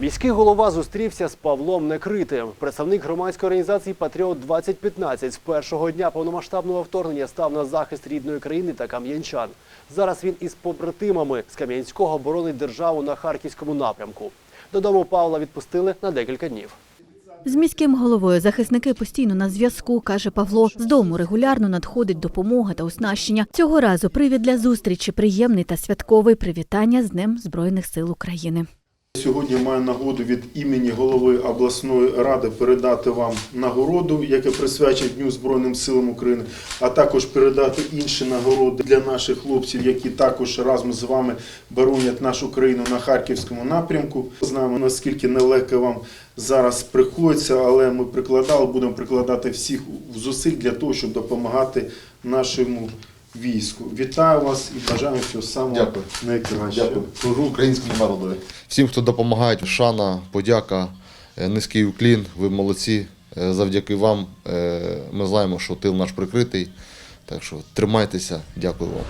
Міський голова зустрівся з Павлом Некритим. Представник громадської організації Патріот 2015 з першого дня повномасштабного вторгнення став на захист рідної країни та кам'янчан. Зараз він із побратимами з Кам'янського боронить державу на харківському напрямку. Додому Павла відпустили на декілька днів. З міським головою захисники постійно на зв'язку, каже Павло. З дому регулярно надходить допомога та оснащення. Цього разу привід для зустрічі приємний та святковий привітання з Днем Збройних сил України. Сьогодні маю нагоду від імені голови обласної ради передати вам нагороду, яка присвячена Дню Збройним силам України, а також передати інші нагороди для наших хлопців, які також разом з вами боронять нашу країну на харківському напрямку. Знаємо наскільки нелегко вам зараз приходиться, але ми прикладали, будемо прикладати всіх зусиль для того, щоб допомагати нашому війську. Вітаю вас і бажаю всього самого Дякую. найкращого. Дякую. Служу українському народові. Всім, хто допомагає, шана, подяка, е, низький уклін. Ви молодці. Е, Завдяки вам е, ми знаємо, що тил наш прикритий. Так що тримайтеся. Дякую вам.